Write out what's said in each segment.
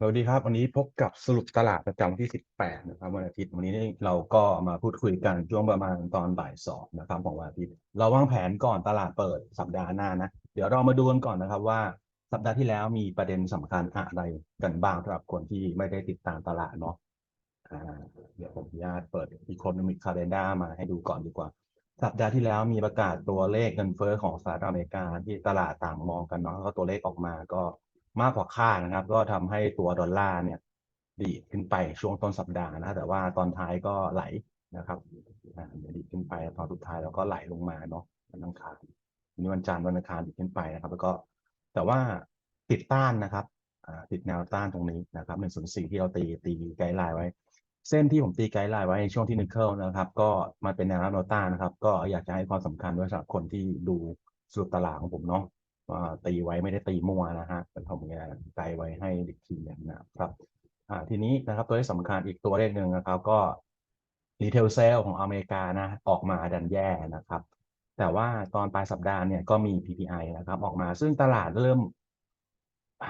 สวัสดีครับ วันนี้พบกับสรุปตลาดประจำวันที่ 18 นะครับวันอาทิตย์วันนี้เราก็มาพูดคุยกันช่วงประมาณตอนบ่ายสองนะครับของวันอาทิตย์ เราวางแผนก่อนตลาดเปิดสัปดาห์หน้านะ เดี๋ยวเรามาดูกันก่อนนะครับว่าสัปดาห์ที่แล้วมีประเด็นสำคัญอะไรกันบ้างสำหรับคนที่ไม่ได้ติดตามตลาดเนาะเดี๋ยวผมอนุญาตเปิด Economic Calendar มาให้ดูก่อนดีกว่า สัปดาห์ที่แล้วมีประกาศตัวเลขเงินเฟ้อของสหรัฐอเมริกาที่ตลาดต่างมองกันเนาะแล้วก็ตัวเลขออกมาก็ มากกว่าคาดนะครับ ก็ทำให้ตัวดอลลาร์เนี่ยดีดขึ้นไปช่วงต้นสัปดาห์นะแต่ว่าตอนท้ายก็ไหลนะครับอ่าดีดขึ้นไปตอนสุดท้ายแล้วก็ไหลลงมาเนาะวันอังคารวันนี้วันจันทร์วันอังคารดีดขึ้นไปนะครับ แล้วก็แต่ว่าติดต้านนะครับติดแนวต้านตรงนี้นะครับหนึ่งส่วนสี่ที่เราตีตีไกด์ไลน์ไว้ เส้นที่ผมตีไกด์ไลน์ไว้ในช่วงที่นิเคิลนะครับ ก็มันเป็นแนวรับแนวต้านนะครับ ก็อยากจะให้ความสำคัญด้วยสำหรับคนที่ดูสรุปตลาดของผมเนาะ ตีไว้ไม่ได้ตีมั่วนะฮะเป็นผมเนี่ยไกด์ไว้ให้อีกทีหนึงนะครับทีนี้นะครับตัวที่สำคัญอีกตัวเลขหนึ่งนะครับก็รีเทลเซลของอเมริกานะออกมาดันแย่นะครับ แต่ว่าตอนปลายสัปดาห์เนี่ยก็มี PPI นะครับออกมาซึ่งตลาดเริ่ม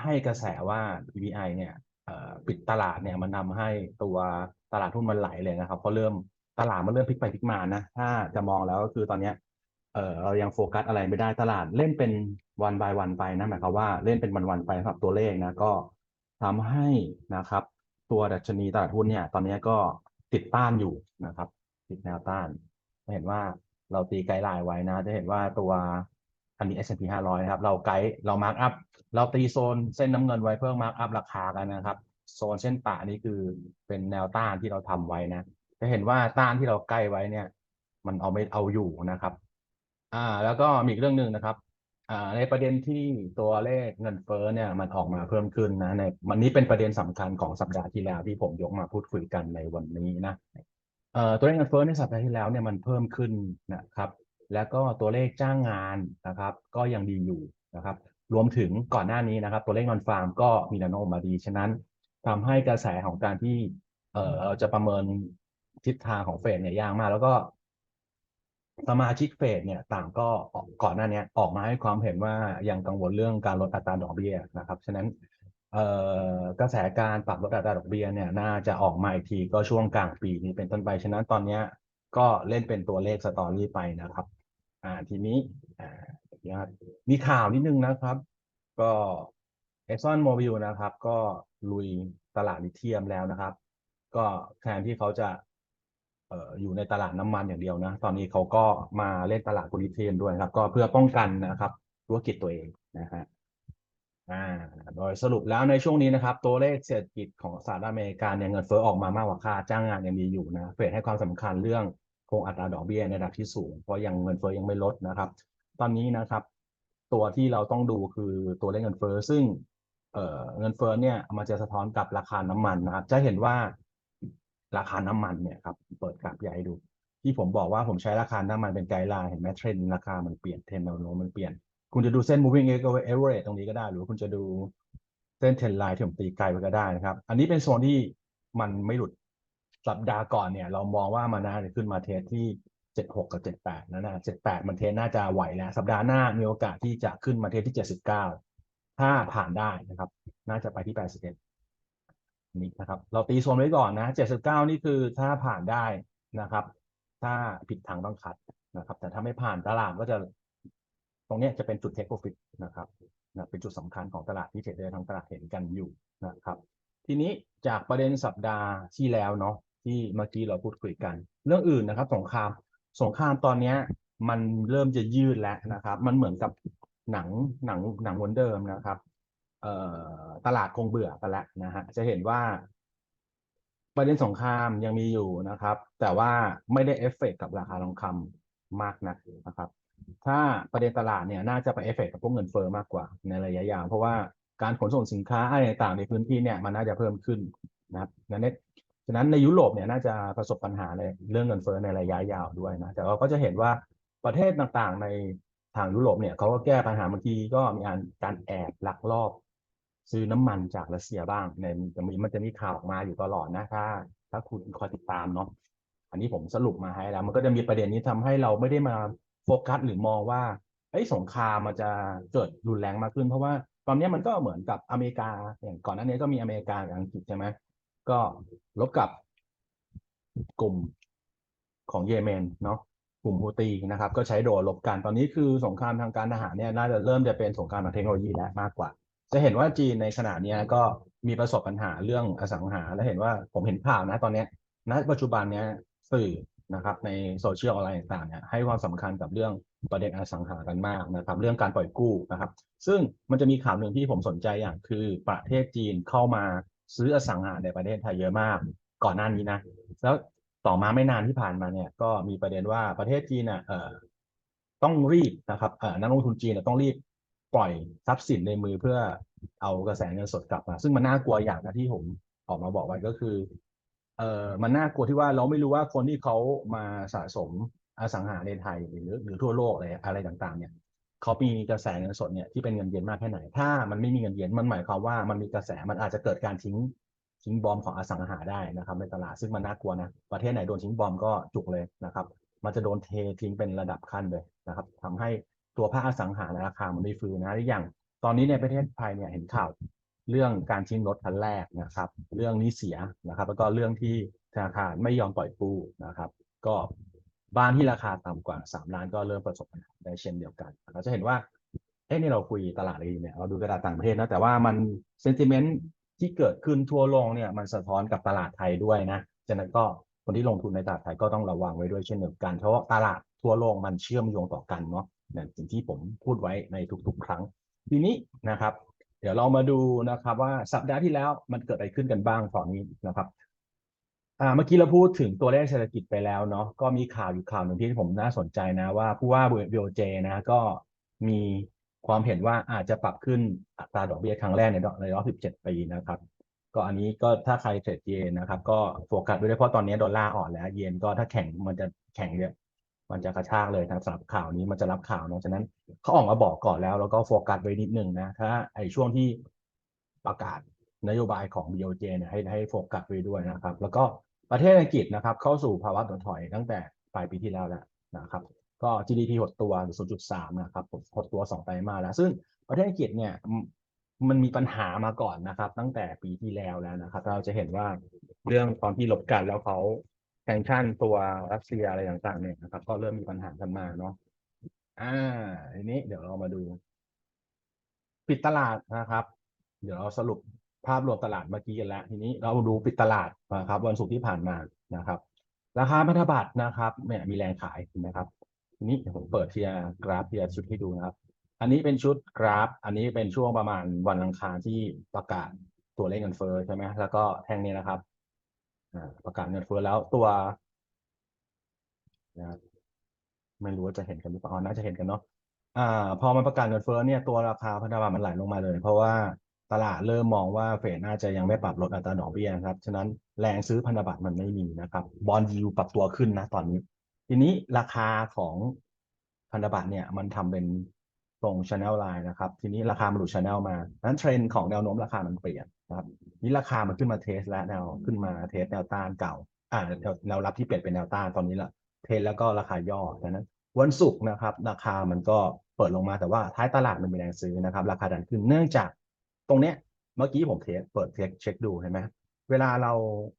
ให้กระแสว่า PPI เนี่ยปิดตลาดเนี่ยมันนำให้ตัวตลาดหุ้นมันไหลเลยนะครับเพราะเริ่มตลาดมันเริ่มพลิกไปพลิกมานะถ้าจะมองแล้วก็คือตอนเนี้ยเออเรายังโฟกัสอะไรไม่ได้ตลาดเล่นเป็น วัน by วันไปนะหมายความว่าเล่นเป็นวันวันไปสำหรับตัวเลขนะก็ทำให้นะครับ ตัวดัชนีตลาดหุ้นเนี่ย ตอนนี้ก็ติดต้านอยู่นะครับ ติดแนวต้านจะเห็นว่าเราตีไกด์ไลน์ไว้นะ จะเห็นว่าตัวอันนี้ S&P 500 นะครับ เราไกด์เรามาร์กอัพเราตีโซนเส้นน้ำเงินไว้เพื่อมาร์กอัพราคากันนะครับ โซนเส้นป่านี่คือเป็นแนวต้านที่เราทำไว้นะ จะเห็นว่าต้านที่เราใกล้ไว้เนี่ย มันเอาไม่เอาอยู่นะครับ อ่า แล้วก็มีอีกเรื่องหนึ่งนะครับ ในประเด็นที่ตัวเลขเงินเฟ้อเนี่ยมันออกมาเพิ่มขึ้นนะในมันนี้เป็นประเด็นสำคัญของสัปดาห์ที่แล้วที่ผมยกมาพูดคุยกันในวันนี้นะเอ่อตัวเลขเงินเฟ้อในสัปดาห์ที่แล้วเนี่ยมันเพิ่มขึ้นนะครับ แล้วก็ตัวเลขจ้างงานนะครับ ก็ยังดีอยู่นะครับ รวมถึงก่อนหน้านี้นะครับ ตัวเลขนอนฟาร์มก็มีแนวโน้มมาดีฉะนั้นทำให้กระแสของการที่เอ่อเราจะประเมินทิศทางของเฟดเนี่ยยากมาก แล้วก็ สมาชิกเฟดเนี่ยต่างก็ก่อนหน้านี้ออกมาให้ความเห็นว่ายังกังวลเรื่องการลดอัตราดอกเบี้ยนะครับฉะนั้นกระแสการปรับลดอัตราดอกเบี้ยเนี่ยน่าจะออกมาอีกทีก็ช่วงกลางปีนี้เป็นต้นไป ฉะนั้นตอนนี้ก็เล่นเป็นตัวเลขสตอรี่ไปนะครับอ่าทีนี้อ่าขออนุญาตมีข่าวนิดนึงนะครับ ก็ Exxon Mobil นะครับ ก็ลุยตลาดลิเธียมแล้วนะครับ ก็แทนที่เขาจะ อยู่ในตลาดน้ำมันอย่างเดียวนะ ตอนนี้เขาก็มาเล่นตลาดกุลิเทียมด้วยครับ ก็เพื่อป้องกันนะครับธุรกิจตัวเองนะฮะอ่าโดยสรุปแล้วในช่วงนี้นะครับ ตัวเลขเศรษฐกิจของสหรัฐอเมริกาเนี่ยเงินเฟ้อออกมามากกว่าคาดจ้างงานยังดีอยู่นะเฟดให้ความสำคัญเรื่องคงอัตราดอกเบี้ยในระดับที่สูง เพราะยังเงินเฟ้อยังไม่ลดนะครับ ตอนนี้นะครับ ตัวที่เราต้องดูคือตัวเลขเงินเฟ้อซึ่งเเงินเฟ้อเนี่ยมันจะสะท้อนกับราคาน้ำมันนะครับ จะเห็นว่า ราคาน้ำมันเนี่ยครับเปิดกราฟใหญ่ดู ที่ผมบอกว่าผมใช้ราคาน้ำมันเป็นไกด์ไลน์เห็นไหมเทรนด์ราคามันเปลี่ยนเทรนด์แนวโน้มมันเปลี่ยน คุณจะดูเส้น moving average ตรงนี้ก็ได้ หรือคุณจะดูเส้นเทรนไลน์ที่ผมตีไกลไว้ก็ได้นะครับ อันนี้เป็นโซนที่มันไม่หลุดสัปดาห์ก่อนเนี่ย เรามองว่ามันน่าจะขึ้นมาเทสที่76กับ78นะนะ78มันเทสน่าจะไหวแล้ว สัปดาห์หน้ามีโอกาสที่จะขึ้นมาเทสที่79ถ้าผ่านได้นะครับ น่าจะไปที่81 นี่นะครับ เราตีโซนไว้ก่อนนะ79นี่คือถ้าผ่านได้นะครับ ถ้าผิดทางต้องคัดนะครับ แต่ถ้าไม่ผ่านตลาดก็จะตรงนี้จะเป็นจุดเทคโปรฟิตนะครับนะเป็นจุดสำคัญของตลาดที่เทรดเดอร์ทั้งตลาดเห็นกันอยู่นะครับ ทีนี้จากประเด็นสัปดาห์ที่แล้วเนาะที่เมื่อกี้เราพูดคุยกัน เรื่องอื่นนะครับ สงครามสงครามตอนเนี้มันเริ่มจะยืดแล้วนะครับ มันเหมือนกับหนังหนังหนังวนเดิมนะครับ ตลาดคงเบื่อกันแล้วนะฮะจะเห็นว่าประเด็นสงครามยังมีอยู่นะครับ แต่ว่าไม่ได้เอฟเฟกต์กับราคาทองคำมากนักนะครับ ถ้าประเด็นตลาดเนี่ยน่าจะไปเอฟเฟกต์กับพวกเงินเฟ้อมากกว่าในระยะยาวเพราะว่าการขนส่งสินค้าอะไรต่างในพื้นที่เนี่ยมันน่าจะเพิ่มขึ้นนะครับดังนั้นฉะนั้นในยุโรปเนี่ยน่าจะประสบปัญหาในเรื่องเงินเฟ้อในระยะยาวด้วยนะแต่เราก็จะเห็นว่าประเทศต่างๆในทางยุโรปเนี่ยเขาก็แก้ปัญหาบางทีก็มีการการแอบลักลอบ ซื้อน้ำมันจากรัสเซียบ้างในจะมีมันจะมีข่าวออกมาอยู่ตลอดนะถ้าถ้าคุณคอยติดตามเนาะอันนี้ผมสรุปมาให้แล้ว มันก็จะมีประเด็นนี้ทำให้เราไม่ได้มาโฟกัสหรือมองว่าไอ้สงครามมันจะเกิดรุนแรงมากขึ้น เพราะว่าตอนนี้มันก็เหมือนกับอเมริกาอย่างก่อนหน้านี้ก็มีอเมริกากับอังกฤษใช่ไหมก็ลบกับกลุ่มของเยเมนเนาะกลุ่มฮูตีนะครับ ก็ใช้โดรนลบกันตอนนี้คือสงครามทางการทหารเนี่ยน่าจะเริ่มจะเป็นสงครามทางเทคโนโลยีแล้วมากกว่า จะเห็นว่าจีนในขณะเนี้ยก็มีประสบปัญหาเรื่องอสังหา และเห็นว่าผมเห็นข่าวนะตอนเนี้ยณปัจจุบันเนี้ยสื่อนะครับในโซเชียลอะไรต่างๆเนี่ยให้ความสำคัญกับเรื่องประเด็นอสังหากันมากนะครับ เรื่องการปล่อยกู้นะครับ ซึ่งมันจะมีข่าวหนึ่งที่ผมสนใจอย่างคือประเทศจีนเข้ามาซื้ออสังหาในประเทศไทยเยอะมาก ก่อนหน้านี้นะแล้วต่อมาไม่นานที่ผ่านมาเนี่ยก็มีประเด็นว่าประเทศจีนอะเอ่อต้องรีบนะครับเอ่อนักลงทุนจีนน่ะต้องรีบ ปล่อยทรัพย์สินในมือเพื่อเอากระแสเงินสดกลับมา ซึ่งมันน่ากลัวอย่างนะที่ผมออกมาบอกไว้ก็คือ เออมันน่ากลัวที่ว่าเราไม่รู้ว่าคนที่เขามาสะสมอสังหาในไทยหรือหรือทั่วโลกอะไรอะไรต่าง ๆ เนี่ยเขามีกระแสเงินสดเนี่ยที่เป็นเงินเย็นมากแค่ไหน ถ้ามันไม่มีเงินเย็นมันหมายความว่ามันมีกระแสมันอาจจะเกิดการทิ้งทิ้งบอมของอสังหาได้นะครับ ในตลาดซึ่งมันน่ากลัวนะประเทศไหนโดนทิ้งบอมก็จุกเลยนะครับ มันจะโดนเททิ้งเป็นระดับขั้นเลยนะครับทำให้ ตัวภาคอสังหาราคามันไม่ฟื้นนะหรืออย่างตอนนี้ในประเทศไทยเนี่ยเห็นข่าวเรื่องการทิ้งรถคันแรกนะครับ เรื่องนี้เสียนะครับ แล้วก็เรื่องที่ธนาคารไม่ยอมปล่อยกู้นะครับ ก็บ้านที่ราคาต่ำกว่า 3 ล้านก็เริ่มประสบปัญหาได้เช่นเดียวกันเราจะเห็นว่าเอ้นี่เราคุยตลาดอะไรอยู่เนี่ยเราดูตลาดต่างประเทศนะแต่ว่ามันเซนติเมนต์ที่เกิดขึ้นทั่วโลกเนี่ยมันสะท้อนกับตลาดไทยด้วยนะฉะนั้นก็คนที่ลงทุนในตลาดไทยก็ต้องระวังไว้ด้วยเช่นเดียวกันเพราะว่าตลาดทั่วโลกมันเชื่อมโยงต่อกันเนาะ นี่ยสิ่งที่ผมพูดไว้ในทุกๆ ครั้ง ทีนี้นะครับ เดี๋ยวเรามาดูนะครับว่าสัปดาห์ที่แล้วมันเกิดอะไรขึ้นกันบ้างตอนนี้นะครับอ่าเมื่อกี้เราพูดถึงตัวเลขเศรษฐกิจไปแล้วเนาะก็มีข่าวอยู่ข่าวหนึ่งที่ผมน่าสนใจนะว่าผู้ว่าเบีโอเจนะก็มีความเห็นว่าอาจจะปรับขึ้นอัตราดอกเบี้ยครั้งแรกในรอบในรอบ 17 ปีนะครับ ก็อันนี้ก็ถ้าใครเทรดเยนนะครับ ก็โฟกัสด้วยเพราะตอนนี้ดอลลาร์อ่อนแล้ว เยนก็ถ้าแข็งมันจะแข็งเยอะ มันจะกระชากเลยนะสำหรับข่าวนี้มันจะรับข่าวเนาะฉะนั้นเขาออกมาบอกก่อนแล้ว แล้วก็โฟกัสไว้นิดนึงนะถ้าไอ้ช่วงที่ประกาศนโยบายของ BOJ เนี่ยให้ให้โฟกัสไว้ด้วยนะครับ แล้วก็ประเทศอังกฤษนะครับ เข้าสู่ภาวะถดถอยตั้งแต่ปลายปีที่แล้วแล้วนะครับ ก็ GDP หดตัว 0.3 นะครับหดตัว 2 ไตรมาสแล้ว ซึ่งประเทศอังกฤษเนี่ยมันมีปัญหามาก่อนนะครับ ตั้งแต่ปีที่แล้วแล้วนะครับ เราจะเห็นว่าเรื่องตอนที่ลบกันแล้วเขา แซงชั่นตัวรัสเซียอะไรต่างๆเนี่ยนะครับ ก็เริ่มมีปัญหากันมาเนาะอ่าทีนี้เดี๋ยวเรามาดู ปิดตลาดนะครับ เดี๋ยวเราสรุปภาพรวมตลาดเมื่อกี้กันแล้ว ทีนี้เราดูปิดตลาดนะครับ วันศุกร์ที่ผ่านมานะครับ ราคาพันธบัตรนะครับเนี่ยมีแรงขายนะครับทีนี้ผมเปิดเทียกราฟเทียชุดให้ดูนะครับ อันนี้เป็นชุดกราฟ อันนี้เป็นช่วงประมาณวันอังคารที่ประกาศตัวเลขเงินเฟ้อใช่ไหมแล้วก็แท่งนี้นะครับ ประกาศเงินเฟ้อแล้วตัวนะไม่รู้ว่าจะเห็นกันหรือเปล่าน่าจะเห็นกันเนาะอ่า พอมันประกาศเงินเฟ้อเนี่ยตัวราคาพันธบัตรมันไหลลงมาเลย เพราะว่าตลาดเริ่มมองว่าเฟดน่าจะยังไม่ปรับลดอัตราดอกเบี้ยครับฉะนั้นแรงซื้อพันธบัตรมันไม่มีนะครับ บอลยูปรับตัวขึ้นนะตอนนี้ ทีนี้ราคาของพันธบัตรเนี่ยมันทำเป็นตรงช anel line นะครับ ทีนี้ราคามันหลุดช anel มานั้นเทรนด์ของแนวโน้มราคามันเปลี่ยนนะครับ นี่ราคามันขึ้นมาเทสแล้วแนวขึ้นมาเทสแนวต้านเก่า อ่าแนวแนวรับที่เปลี่ยนเป็นแนวต้านตอนนี้ละเทสแล้วก็ราคาย่อดังนั้น วันศุกร์นะครับ ราคามันก็เปิดลงมาแต่ว่าท้ายตลาดมันมีแรงซื้อนะครับ ราคาดันขึ้นเนื่องจากตรงเนี้ยเมื่อกี้ผมเทสเปิดเทสเช็คดูเห็นไหมเวลาเรา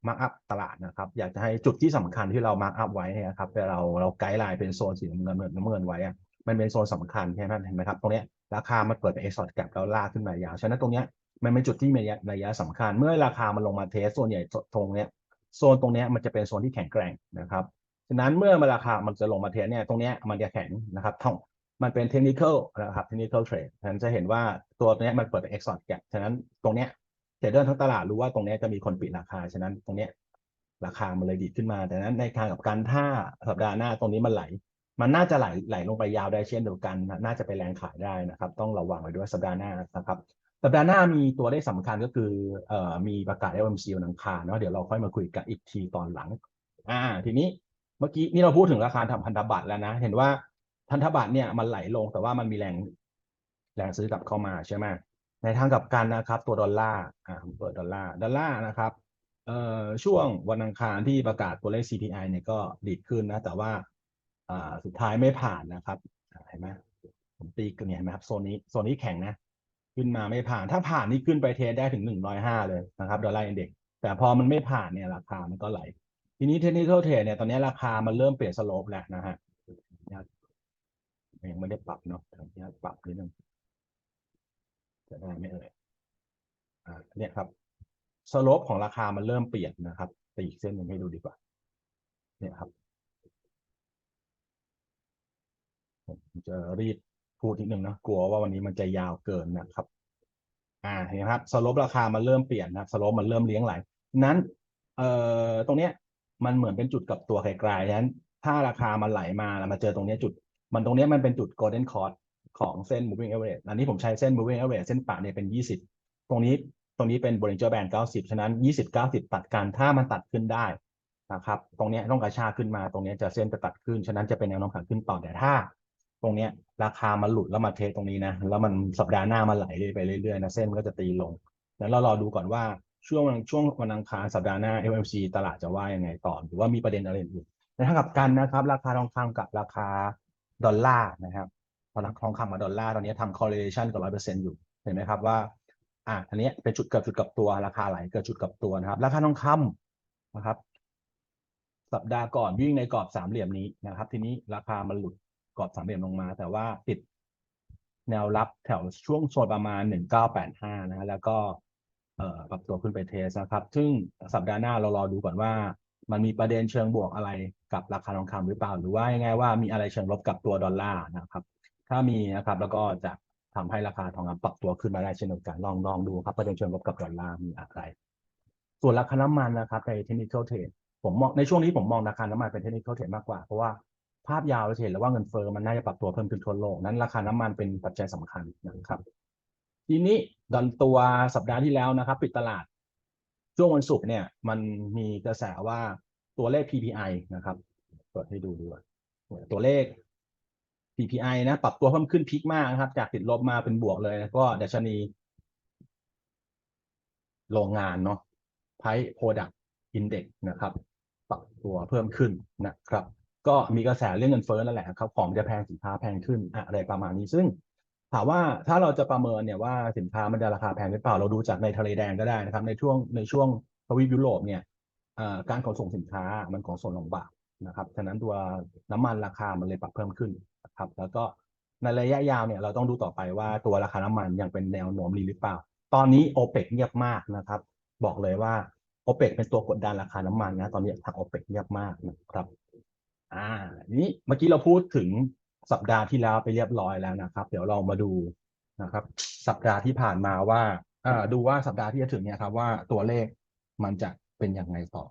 มาร์กอัพตลาดนะครับ อยากจะให้จุดที่สำคัญที่เรามาร์กอัพไว้เนี่ยครับเวลาเราเราไกด์ไลน์เป็นโซนสีน้ำเงินน้ำเงินไว้อะมันเป็นโซนสำคัญใช่ไหมเห็นไหมครับตรงเนี้ยราคามันเปิดเป็นเอ็กซ์พอร์ตแกรแล้วลากขึ้นมายาวฉะนั้นตรงเนี้ย มันเป็นจุดที่มีระยะสำคัญ เมื่อราคามันลงมาเทสส่วนใหญ่ตรงเนี้ยโซนตรงเนี้ยมันจะเป็นโซนที่แข็งแกร่งนะครับฉะนั้นเมื่อมาราคามันจะลงมาเทสเนี่ยตรงเนี้ยมันจะแข็งนะครับท่องมันเป็นเทคนิคนะครับเทคนิคเทรดฉะนั้นจะเห็นว่าตัวเนี้ยมันเปิดเป็นเอ็กซ์พอร์ตแกฉะนั้นตรงเนี้ยเทรดเดอร์ทั้งตลาดรู้ว่าตรงนี้จะมีคนปิดราคาฉะนั้นตรงนี้ราคามันเลยดีดขึ้นมา แต่นั้นในทางกับการถ้าสัปดาห์หน้าตรงนี้มันไหล มันน่าจะไหลไหลลงไปยาวได้เช่นเดียวกัน น่าจะไปแรงขายได้นะครับ ต้องระวังไว้ด้วยสัปดาห์หน้านะครับ สัปดาห์หน้ามีตัวเลขสำคัญก็คือเอ่อมีประกาศ FOMC วันอังคารเนาะเดี๋ยวเราค่อยมาคุยกันอีกทีตอนหลัง อ่า ทีนี้เมื่อกี้นี่เราพูดถึงราคาทำพันธบัตรแล้วนะ เห็นว่าพันธบัตรเนี่ยมันไหลลงแต่ว่ามันมีแรงแรงซื้อกลับเข้ามาใช่ไหมในทางกับกันนะครับตัวดอลลาร์อ่าเปิดดอลลาร์ดอลลาร์นะครับเอ่อช่วงวันอังคารที่ประกาศตัวเลข CPI เนี่ยก็ดีดขึ้นนะ แต่ว่าอ่าสุดท้ายไม่ผ่านนะครับเห็นไหมผมตีกันเนี่ยเห็นไหมครับโซนนี้โซนนี้แข็งนะ ขึ้นมาไม่ผ่าน ถ้าผ่านนี่ขึ้นไปเทรดได้ถึงหนึ่งร้อยห้าเลยนะครับดอลลาร์อินเด็กแต่พอมันไม่ผ่านเนี่ยราคามันก็ไหล ทีนี้เทคนิคเทรดเนี่ยตอนนี้ราคามันเริ่มเปลี่ยนสโลปแล้วนะฮะยังไม่ได้ปรับเนาะทางที่ปรับนิดนึงจะได้ไหมเอ่ยอ่าเนี่ยครับสโลปของราคามันเริ่มเปลี่ยนนะครับตีอีกเส้นหนึ่งให้ดูดีกว่า เนี่ยครับผมจะรีบ พูดนิดนึงนะกลัวว่าวันนี้มันจะยาวเกินนะครับ อ่าเห็นไหมครับสลปราคามันเริ่มเปลี่ยนนะสลปมันเริ่มเลี้ยงไหลนั้นเอ่อตรงเนี้ยมันเหมือนเป็นจุดกับตัวไกลๆฉะนั้น ถ้าราคามันไหลมาแล้วมาเจอตรงเนี้ยจุด มันตรงเนี้ยมันเป็นจุด golden cross ของเส้น moving average อันนี้ผมใช้เส้น moving average เส้นปะเนี่ยเป็น 20 ตรงนี้ตรงนี้เป็น Bollinger Band 90 ฉะนั้น 20 90 ตัดกัน ถ้ามันตัดขึ้นได้นะครับ ตรงเนี้ยต้องกระชากขึ้นมา ตรงเนี้ยจะเส้นจะตัดขึ้น ฉะนั้นจะเป็นแนวโน้มขาขึ้นต่อ แต่ถ้า ตรงเนี้ย ราคามันหลุดแล้วมาเทสตรงนี้นะ แล้วมันสัปดาห์หน้ามันไหลไปเรื่อยๆนะเส้นมันก็จะตีลง แล้วเรารอดูก่อนว่าช่วงช่วงวันอังคารสัปดาห์หน้า FMC ตลาดจะว่ายังไงต่อหรือว่ามีประเด็นอะไรอื่นในทางกลับกันนะครับ ราคาทองคำกับราคาดอลลาร์นะครับพอทองคำกับดอลลาร์ตอนนี้ทำ correlation กับร้อยเปอร์เซ็นต์อยู่เห็นไหมครับว่าอะอันนี้เป็นจุดเกิดจุดกับตัวราคาไหลเกิดจุดกับตัวนะครับ ราคาทองคำนะครับ สัปดาห์ก่อนวิ่งในกรอบสามเหลี่ยมนี้นะครับ ทีนี้ราคามันหลุด กรอบสามเหลี่ยมลงมา แต่ว่าติดแนวรับแถวช่วงโซนประมาณ 1985 นะฮะแล้วก็เอ่อปรับตัวขึ้นไปเทสนะครับ ซึ่งสัปดาห์หน้าเรารอดูก่อนว่า มันมีประเด็นเชิงบวกอะไรกับราคาทองคำหรือเปล่า หรือว่ายังไงว่ามีอะไรเชิงลบกับตัวดอลลาร์นะครับ ถ้ามีนะครับแล้วก็จะทำให้ราคาทองคำปรับตัวขึ้นมาได้เช่นเดียวกันลองลองดูครับประเด็นเชิงลบกับดอลลาร์มีอะไร ส่วนราคาน้ำมันนะครับในเทคนิคเทรดผมมองในช่วงนี้ผมมองราคาน้ำมันเป็นเทคนิคเทรดมากกว่าเพราะว่า ภาพยาวเราจะเห็นแล้วว่าเงินเฟ้อมันน่าจะปรับตัวเพิ่มขึ้นทั่วโลกนั้นราคาน้ำมันเป็นปัจจัยสำคัญนะครับ ทีนี้ดันตัวสัปดาห์ที่แล้วนะครับ ปิดตลาด ช่วงวันศุกร์เนี่ย มันมีกระแสว่าตัวเลข PPI นะครับเปิดให้ดูดีกว่าตัวเลข PPI นะ ปรับตัวเพิ่มขึ้นพีคมากนะครับ จากติดลบมาเป็นบวกเลยแล้วก็ดัชนี โรงงานเนาะ Price Product Index นะครับ ปรับตัวเพิ่มขึ้นนะครับ ก็มีกระแสเรื่องเงินเฟ้อนั่นแหละครับของจะแพงสินค้าแพงขึ้นอะไรประมาณนี้ซึ่งถามว่าถ้าเราจะประเมินเนี่ยว่าสินค้ามันจะราคาแพงหรือเปล่าเราดูจากในทะเลแดงก็ได้นะครับ ในช่วงในช่วงทวีปยุโรปเนี่ยการขนส่งสินค้ามันขนส่งลำบากนะครับฉะนั้นตัวน้ำมันราคามันเลยปรับเพิ่มขึ้นนะครับแล้วก็ในระยะยาวเนี่ยเราต้องดูต่อไปว่าตัวราคาน้ำมันยังเป็นแนวโน้มดีหรือเปล่า ตอนนี้โอเปกเงียบมากนะครับ บอกเลยว่าโอเปกเป็นตัวกดดันราคาน้ำมันนะตอนนี้ทางโอเปกเงียบมากนะครับ อ่านี้เมื่อกี้เราพูดถึงสัปดาห์ที่แล้วไปเรียบร้อยแล้วนะครับ เดี๋ยวเรามาดูนะครับ สัปดาห์ที่ผ่านมาว่าอ่าดูว่าสัปดาห์ที่จะถึงเนี่ยครับ ว่าตัวเลขมันจะเป็นยังไงต่อ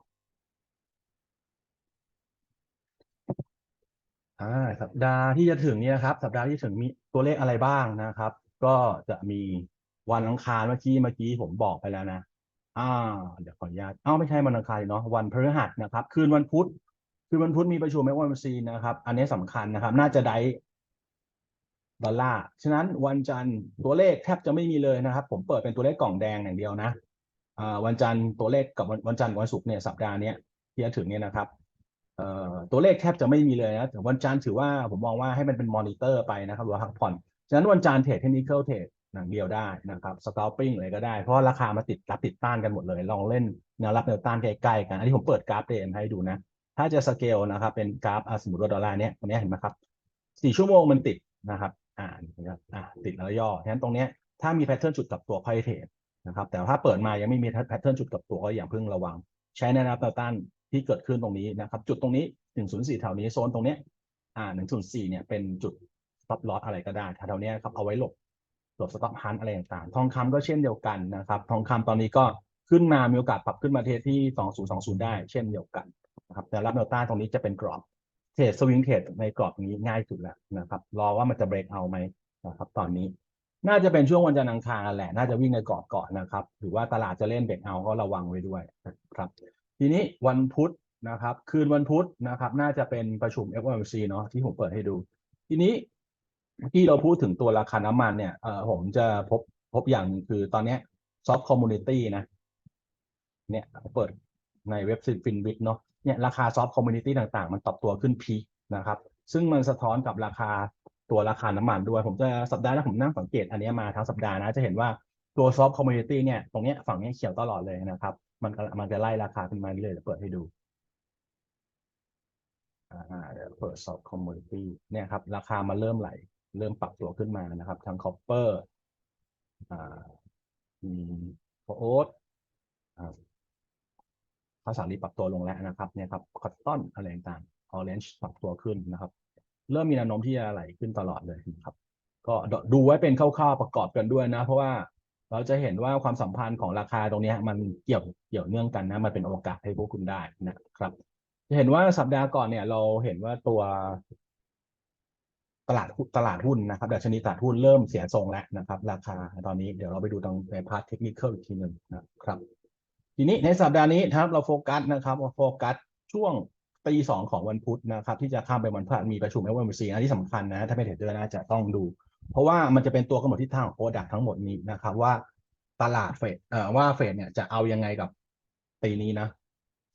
อ่าสัปดาห์ที่จะถึงเนี่ยครับ สัปดาห์ที่ถึงมีตัวเลขอะไรบ้างนะครับ ก็จะมีวันอังคารเมื่อกี้เมื่อกี้ผมบอกไปแล้วนะอ่าเดี๋ยวขออนุญาตอ้าวไม่ใช่วันอังคารเนาะวันพฤหัสนะครับ คืนวันพุธ คืนวันพุธมีประชุม FOMC นะครับ อันนี้สำคัญนะครับ น่าจะได้ดอลลาร์ ฉะนั้นวันจันทร์ตัวเลขแทบจะไม่มีเลยนะครับ ผมเปิดเป็นตัวเลขกล่องแดงอย่างเดียวนะวันจันทร์ตัวเลขกับวันจันทร์วันศุกร์เนี่ยสัปดาห์นี้ที่จะถึงเนี่ยนะครับตัวเลขแทบจะไม่มีเลยนะแต่วันจันทร์ถือว่าผมมองว่าให้มันเป็นมอนิเตอร์ไปนะครับหรือว่าพักผ่อน ฉะนั้นวันจันทร์เทรดเทคนิคเทรดอย่างเดียวได้นะครับสก a ลปิ้งอะไรก็ได้ เพราะราคามาติดรับติดต้านกันหมดเลย ลองเล่นแนวรับแนวต้านใกล้ๆกัน อันนี้ผมเปิดกราฟเดมให้ดูนะ ถ้าจะสเกลนะครับ เป็นกราฟอะสมมติว่าดอลลาร์เนี้ยตรงนี้เห็นไหมครับสี่ชั่วโมงมันติดนะครับ อ่านะครับอ่าติดแล้วย่อฉะนั้นตรงนี้ถ้ามีแพทเทิร์นจุดกับตัวค่อยเทรดนะครับ แต่ถ้าเปิดมายังไม่มีแพทเทิร์นจุดกับตัวก็อย่าเพิ่งระวัง ใช้แนวรับแนวต้านที่เกิดขึ้นตรงนี้นะครับ จุดตรงนี้หนึ่งศูนย์สี่แถวนี้โซนตรงเนี้ยอ่าหนึ่งศูนย์สี่เนี่ยเป็นจุด stop loss อะไรก็ได้แถวๆเนี้ยครับเอาไว้หลบหลบ stop hunt อะไรต่างๆ ทองคำก็เช่นเดียวกันนะครับ ทองคำตอนนี้ก็ขึ้นมามีโอกาสปรับขึ้นมาเทสที่สองศูนย์สองศูนย์ได้เช่นเดียวกัน นะครับแต่รับแนวต้านตรงนี้จะเป็นกรอบเทรดสวิงเทรดในกรอบนี้ง่ายสุดแล้วนะครับ รอว่ามันจะ break out ไหมนะครับ ตอนนี้ น่าจะเป็นช่วงวันจันทร์อังคารแหละ น่าจะวิ่งในกรอบก่อนนะครับ หรือว่าตลาดจะเล่น break out ก็ระวังไว้ด้วยนะครับ ทีนี้วันพุธนะครับ คืนวันพุธนะครับ น่าจะเป็นประชุม FOMC เนาะที่ผมเปิดให้ดู ทีนี้ที่เราพูดถึงตัวราคาน้ำมันเนี่ยเออผมจะพบพบอย่างหนึ่งคือตอนนี้ซอฟต์คอมมูนิตี้นะ เนี่ยเปิดในเว็บฟินวิดเนาะ เนี่ยราคาซอฟต์คอมมูนิตี้ต่างๆ มันปรับตัวขึ้นพีคนะครับ ซึ่งมันสะท้อนกับราคาตัวราคาน้ำมันด้วย ผมจะสัปดาห์หน้าผมนั่งสังเกตอันนี้มาทั้งสัปดาห์นะจะเห็นว่าตัวซอฟต์คอมมูนิตี้เนี่ยตรงเนี้ยฝั่งเนี้ยเขียวตลอดเลยนะครับ มันมันจะไล่ราคาขึ้นมาเรื่อยๆเดี๋ยเปิดให้ดูเดี๋ยวเปิดซอฟต์คอมมูนิตี้เนี่ยครับราคามาเริ่มไหล เริ่มปรับตัวขึ้นมานะครับทั้งคอปเปอร์อ่าโอ๊ตอ่า ภาษาลีปรับตัวลงแล้วนะครับเนี่ยครับคอตตอนอะไรต่างๆออเรนจ์ปรับตัวขึ้นนะครับ เริ่มมีแนวโน้มที่จะไหลขึ้นตลอดเลยนะครับ ก็ดูไว้เป็นคร่าวๆประกอบกันด้วยนะ เพราะว่าเราจะเห็นว่าความสัมพันธ์ของราคาตรงนี้มันเกี่ยวเกี่ยวเนื่องกันนะมันเป็นโอกาสให้พวกคุณได้นะครับ จะเห็นว่าสัปดาห์ก่อนเนี่ย เราเห็นว่าตัวตลาดตลาดหุ้นนะครับดัชนีตลาดหุ้นเริ่มเสียทรงแล้วนะครับ ราคาตอนนี้เดี๋ยวเราไปดูตรงในพาร์ทเทคนิคอีกทีหนึ่งนะครับ ทีนี้ในสัปดาห์นี้ครับเราโฟกัสนะครับโฟกัสช่วงตีสองของวันพุธนะครับที่จะข้ามไปวันพฤหัสมีประชุม FOMC อันที่สำคัญนะถ้าเป็นเทรดเดอร์น่าจะต้องดู เพราะว่ามันจะเป็นตัวกำหนดทิศทางของโปรดักทั้งหมดนี้นะครับว่าตลาดเฟดเอ่อว่าเฟดเนี่ยจะเอายังไงกับปีนี้นะ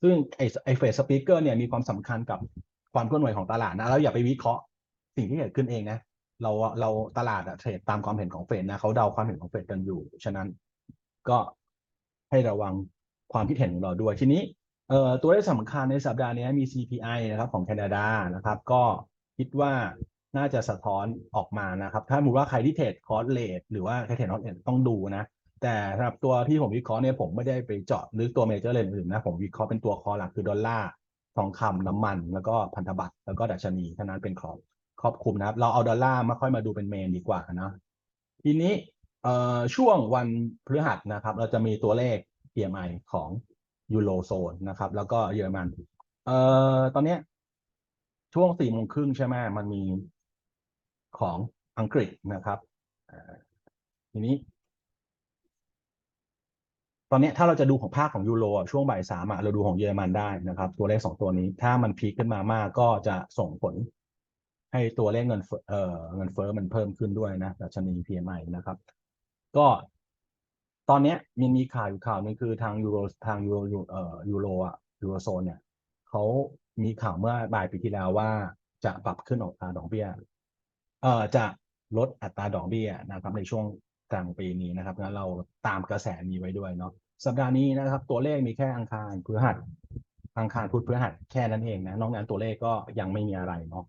ซึ่งไอไอเฟดสปีกเกอร์เนี่ยมีความสำคัญกับความเคลื่อนไหวของตลาดนะแล้วอย่าไปวิเคราะห์สิ่งที่เกิดขึ้นเองนะเราเราตลาดอะเทรดตามความเห็นของเฟดนะเขาเดาความเห็นของเฟดกันอยู่ ฉะนั้นก็ให้ระวัง ความคิดเห็นของเราด้วยทีนี้เอ่อตัวเลขสำคัญในสัปดาห์นี้มี CPI นะครับของแคนาดานะครับ ก็คิดว่าน่าจะสะท้อนออกมานะครับ ถ้าสมมติว่าใครที่เทรดคอร์สเลทหรือว่าใครเทรดนอตเอ็ต้องดูนะ แต่สำหรับตัวที่ผมวิเคราะห์เนี่ยผมไม่ได้ไปเจาะหรือตัวเมเจอร์เลนอื่นนะผมวิเคราะห์เป็นตัวคอหลักคือดอลลาร์ทองคำน้ำมัน แล้วก็พันธบัตรแล้วก็ดัชนีเท่านั้นเป็นครอบครอบคลุมนะครับ เราเอาดอลลาร์มาค่อยมาดูเป็นเมนดีกว่านะทีนี้เอ่อช่วงวันพฤหัสนะครับ เราจะมีตัวเลข PMI ของยูโรโซนนะครับ แล้วก็เยอรมัน เอ่อตอนเนี้ยช่วงสี่โมงครึ่งใช่ไหมมันมีของอังกฤษนะครับทีนี้ ตอนนี้ถ้าเราจะดูของภาคของยูโรช่วงบ่ายสามเราดูของเยอรมันได้นะครับ ตัวเลขสองตัวนี้ ถ้ามันพีคขึ้นมามากก็จะส่งผล ให้ตัวเลขเงินเฟ้อเอ่อเงินเฟ้อมันเพิ่มขึ้นด้วยนะดัชนี PMI นะครับ ก็ ตอนเนี้ยมีมีข่าวอยู่ข่าวหนึงคือทางยูโรทางยูโรยูเอ่อยูโรอะยูโรโซนเนี่ยเขามีข่าวเมื่อปลายปีที่แล้วว่าจะปรับขึ้นอัตราดอกเบี้ยเอ่อจะลดอัตราดอกเบี้ยนะครับในช่วงกลางปีนี้นะครับงั้นเราตามกระแสนี้ไว้ด้วยเนาะสัปดาห์นี้นะครับ ตัวเลขมีแค่อังคารพฤหัสอังคารพุธพฤหัสแค่นั้นเองนะนอกนั้นตัวเลขก็ยังไม่มีอะไรเนาะ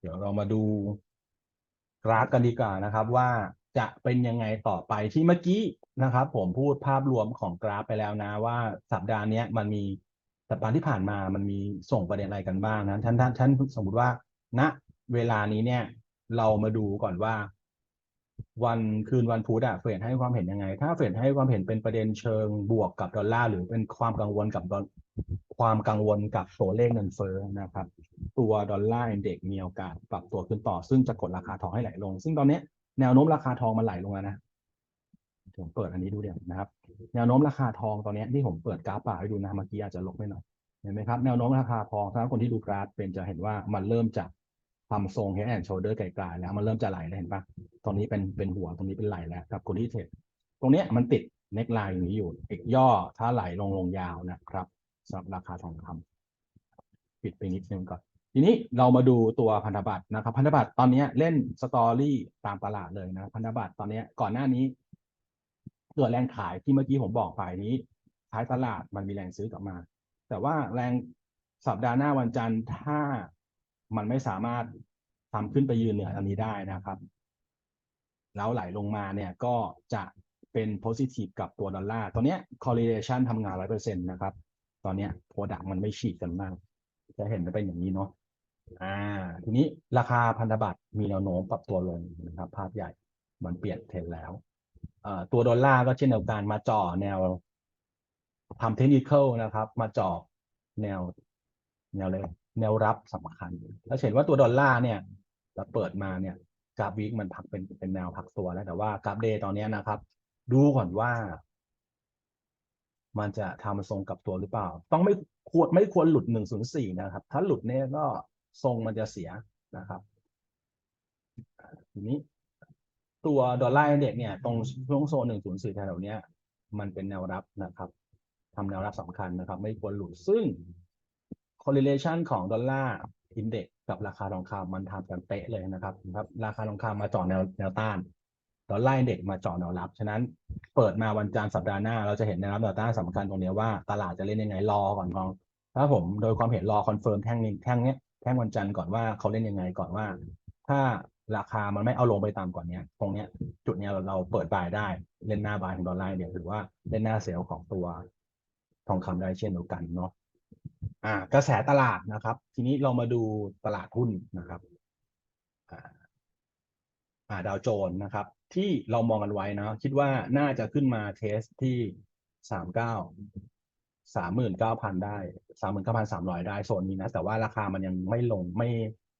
เดี๋ยวเรามาดูกราฟกันดีกว่านะครับว่า จะเป็นยังไงต่อไปที่เมื่อกี้นะครับ ผมพูดภาพรวมของกราฟไปแล้วนะ ว่าสัปดาห์นี้มันมีสัปดาห์ที่ผ่านมามันมีส่งประเด็นอะไรกันบ้างนะท่านท่านท่านสมมติว่าณเวลานี้เนี่ย เรามาดูก่อนว่า วันคืนวันพุธอะเฟดให้ความเห็นยังไง ถ้าเฟดให้ความเห็นเป็นประเด็นเชิงบวกกับดอลลาร์หรือเป็นความกังวลกับดอลความกังวลกับตัวเลขเงินเฟ้อนะครับ ตัวดอลลาร์อินเด็กซ์มีโอกาสปรับตัวขึ้นต่อ ซึ่งจะกดราคาทองให้ไหลลง ซึ่งตอนนี้ แนวโน้มราคาทองมันไหลลงแล้วนะผมเปิดอันนี้ดูเดี๋ยวนะครับ แนวโน้มราคาทองตอนนี้ที่ผมเปิดกราฟป่าให้ดูนะเมื่อกี้อาจจะลบไม่หน่อยเห็นไหมครับแนวโน้มราคาทองถ้าคนที่ดูกราฟเป็นจะเห็นว่ามันเริ่มจากทำทรง head and shoulder ไกลๆแล้วมันเริ่มจะไหลแล้วเห็นปะตรงนี้เป็นเป็นหัวตรงนี้เป็นไหลแล้วกับคนที่เทรดตรงเนี้ยมันติดเน็กไลน์อย่างนี้อยู่อีกย่อถ้าไหลลงลงยาวนะครับสำหรับราคาทองคำปิดไปนิดนึงก่อน ทีนี้เรามาดูตัวพันธบัตรนะครับ พันธบัตรตอนนี้เล่นสตอรี่ตามตลาดเลยนะพันธบัตรตอนนี้ก่อนหน้านี้เกิดแรงขายที่เมื่อกี้ผมบอกไปนี้ท้ายตลาดมันมีแรงซื้อกลับมา แต่ว่าแรงสัปดาห์หน้าวันจันทร์ถ้ามันไม่สามารถทำขึ้นไปยืนเหนืออันนี้ได้นะครับ แล้วไหลลงมาเนี่ยก็จะเป็น positive กับตัวดอลลาร์ตอนนี้ correlation ทำงานร้อยเปอร์เซ็นต์นะครับ ตอนนี้ย product มันไม่ฉีกกันมาก จะเห็นเป็นอย่างนี้เนาะ อ่าทีนี้ราคาพันธบัตรมีแนวโน้มปรับตัวลงนะครับ ภาพใหญ่มันเปลี่ยนเทรนแล้วตัวดอลลาร์ก็เช่นเดียวกันมาจ่อแนวทำเทคนิคนะครับ มาจ่อแนวแนวเลยแนวรับสำคัญแล้วเห็นว่าตัวดอลลาร์เนี่ยเราเปิดมาเนี่ยกราฟวิกมันพักเป็นเป็นแนวพักตัวแล้ว แต่ว่ากราฟเดย์ตอนนี้นะครับ ดูก่อนว่า มันจะทำทรงกับตัวหรือเปล่า ต้องไม่ควรไม่ควรหลุดหนึ่งศูนย์สี่นะครับ ถ้าหลุดเนี่ยก็ ทรงมันจะเสียนะครับทีนี้ตัวดอลลาร์อินเด็กซ์เนี่ย ตรงช่วงโซนหนึ่งศูนย์สี่แถวเนี้ย มันเป็นแนวรับนะครับทำแนวรับสำคัญนะครับ ไม่ควรหลุดซึ่ง correlation ของดอลลาร์อินเด็กซ์กับราคาทองคำมันทำกันเป๊ะเลยนะครับนะครับ ราคาทองคำมาจาะแนวแนวต้านแล้วไล่เด็กมาจาะแนวรับ ฉะนั้นเปิดมาวันจันทร์สัปดาห์หน้า เราจะเห็นแนวรับแนวต้านสำคัญตรงนี้ว่าตลาดจะเล่นยังไงรอก่อนมองถ้าผมโดยความเห็นรอคอนเฟิร์มแท่งนี้แท่งเนี้ย แท่งวันจันทร์ก่อนว่าเขาเล่นยังไงก่อนว่า ถ้าราคามันไม่เอาลงไปตามกว่านี้ตรงเนี้ย จุดเนี้ยเราเปิดบายได้เล่นหน้าบายของดอลลาร์เนี่ยหรือว่าเล่นหน้าเซลล์ของตัวทองคำได้เช่นเดียวกันเนาะอ่ากระแสตลาดนะครับ ทีนี้เรามาดูตลาดหุ้นนะครับอ่าอ่าดาวโจนส์นะครับ ที่เรามองกันไว้นะคิดว่าน่าจะขึ้นมาเทสที่สามเก้า สามหมื่นเก้าพันได้สามหมื่นเก้าพันสามร้อยได้โซนนี้นะ แต่ว่าราคามันยังไม่ลงไม่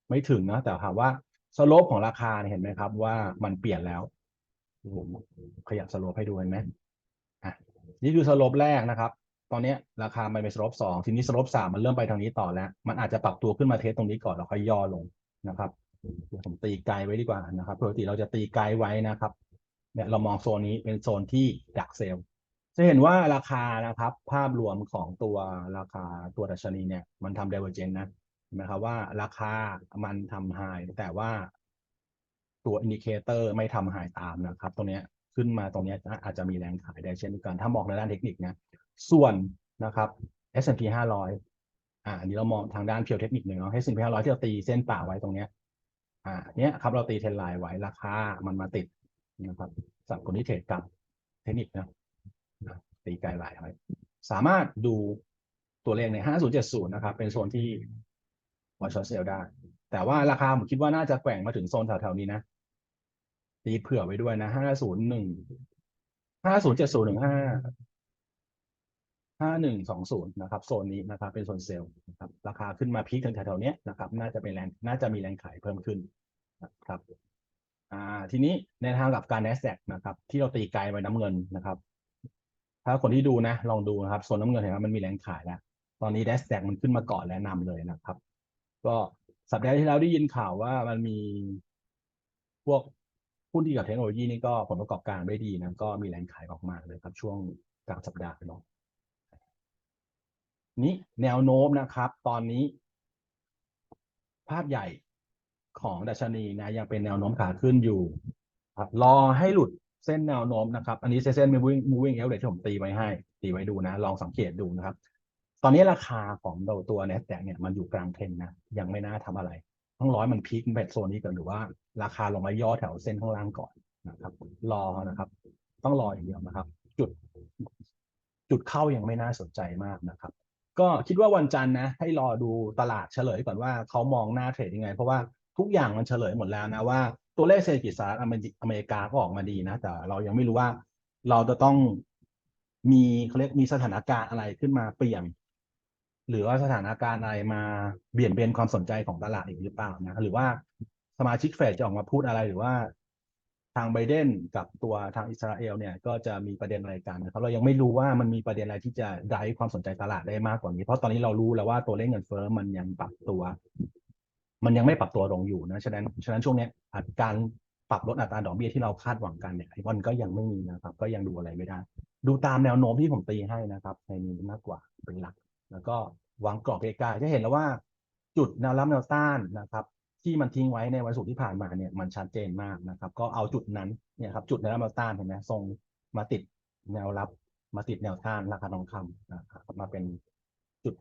ไม่ถึงนะแต่ถามว่าสโลปของราคาเห็นไหมครับ ว่ามันเปลี่ยนแล้วผมขยับสโลปให้ดูเห็นไหมอะนี่คือสโลปแรกนะครับ ตอนเนี้ยราคามันเป็นสโลปสองทีนี้สโลปสามมันเริ่มไปทางนี้ต่อแล้ว มันอาจจะปรับตัวขึ้นมาเทสตรงนี้ก่อนแล้วค่อยย่อลงนะครับผมตีไกลไว้ดีกว่านะครับปกติเราจะตีไกลไว้นะครับเนี่ยเรามองโซนนี้เป็นโซนที่ดักเซลล์ จะเห็นว่าราคานะครับ ภาพรวมของตัวราคาตัวดัชนีเนี่ย มันทำ divergence นะเห็นไหมครับว่าราคามันทำไฮแต่ว่าตัวอินดิเคเตอร์ไม่ทำไฮตามนะครับ ตรงเนี้ยขึ้นมาตรงเนี้ยอาจจะมีแรงขายได้เช่นเดียวกันถ้ามองในด้านเทคนิคนะส่วนนะครับ S&P 500อ่าอันนี้เรามองทางด้านเพียวเทคนิคเลยเนาะ S&P 500ที่เราตีเส้นป่าไว้ตรงเนี้ยอ่าเนี้ยครับเราตีเทรนไลน์ไว้ราคามันมาติดนะครับสำหรับคนที่เทรดกับเทคนิคนะนะ ตีไกลไลน์ไว้สามารถดูตัวเลขใน 5070 นะครับ เป็นโซนที่วอชเซลได้ แต่ว่าราคาผมคิดว่าน่าจะแกว่งมาถึงโซนแถวๆนี้นะตีเผื่อไว้ด้วยนะ 501 5070ถึง5ห้าหนึ่งสองศูนย์นะครับ โซนนี้นะครับ เป็นโซนเซลล์นะครับ ราคาขึ้นมาพีคถึงแถวๆนี้นะครับ น่าจะเป็นแรงน่าจะมีแรงขายเพิ่มขึ้นนะครับ อ่า ทีนี้ในทางกลับการ NASDAQ นะครับ ที่เราตีไกลไว้น้ำเงินนะครับ ถ้าคนที่ดูนะลองดูนะครับโซนน้ำเงินเห็นไหมมันมีแรงขายแล้ว ตอนนี้ NASDAQ มันขึ้นมาก่อนและนำเลยนะครับ ก็สัปดาห์ที่แล้วได้ยินข่าวว่ามันมีพวกหุ้นที่เกี่ยวกับเทคโนโลยีนี่ก็ผลประกอบการไม่ดีนะก็มีแรงขายออกมาเลยครับ ช่วงกลางสัปดาห์เนาะนี้แนวโน้มนะครับ ตอนนี้ ภาพใหญ่ของดัชนีนะยังเป็นแนวโน้มขาขึ้นอยู่ครับรอให้หลุด เส้นแนวโน้มนะครับ อันนี้เส้น moving moving average ที่ผมตีไว้ให้ ตีไว้ดูนะ ลองสังเกตดูนะครับ ตอนนี้ราคาของตัว NASDAQ เนี่ยมันอยู่กลางเทรนนะ ยังไม่น่าทำอะไรต้งร้อยมันพีคแบบโซนนี้ก่อนหรือว่า ราคาลงมาย่อแถวเส้นข้างล่างก่อนนะครับ รอนะครับ ต้องรออย่างเดียวนะครับ จุด จุดเข้ายังไม่น่าสนใจมากนะครับ ก็คิดว่าวันจันทร์นะ ให้รอดูตลาดเฉลยก่อนว่าเขามองหน้าเทรดยังไง เพราะว่าทุกอย่างมันเฉลยหมดแล้วนะว่า ตัวเลขเศรษฐกิจสหรัฐอเมริกาก็ออกมาดีนะ แต่เรายังไม่รู้ว่าเราจะต้องมีเขาเรียกมีสถานการณ์อะไรขึ้นมาเปลี่ยน หรือว่าสถานการณ์อะไรมาเบี่ยนเบนความสนใจของตลาดอีกหรือเปล่านะ หรือว่าสมาชิกเฟดจะออกมาพูดอะไรหรือว่าทางไบเดนกับตัวทางอิสราเอลเนี่ยก็จะมีประเด็นอะไรกันนะครับเรายังไม่รู้ว่ามันมีประเด็นอะไรที่จะได้ความสนใจตลาดได้มากกว่านี้ เพราะตอนนี้เรารู้แล้วว่าตัวเลขเงินเฟ้อมันยังปรับตัว มันยังไม่ปรับตัวลงอยู่นะฉะนั้นฉะนั้นช่วงนี้อาจการปรับลดอัตราดอกเบี้ยที่เราคาดหวังกันเนี่ยมันก็ยังไม่มีนะครับ ก็ยังดูอะไรไม่ได้ ดูตามแนวโน้มที่ผมตีให้นะครับในนี้มากกว่าเป็นหลัก แล้วก็วางกรอบใกลๆจะเห็นแล้วว่า จุดแนวรับแนวต้านนะครับที่มันทิ้งไว้ในวันศุกร์ที่ผ่านมาเนี่ยมันชัดเจนมากนะครับ ก็เอาจุดนั้นเนี่ยครับจุดแนวรับแนวต้านเห็นไหมทรงมาติดแนวรับ มาติดแนวต้านราคาทองคำนะครับมาเป็นจุด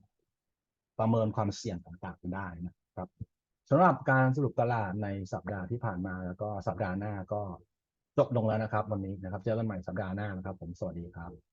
ประเมินความเสี่ยงต่างๆได้นะครับ สำหรับการสรุปตลาดในสัปดาห์ที่ผ่านมาแล้วก็สัปดาห์หน้าก็จบลงแล้วนะครับ วันนี้นะครับ เจอกันใหม่สัปดาห์หน้านะครับ ผมสวัสดีครับ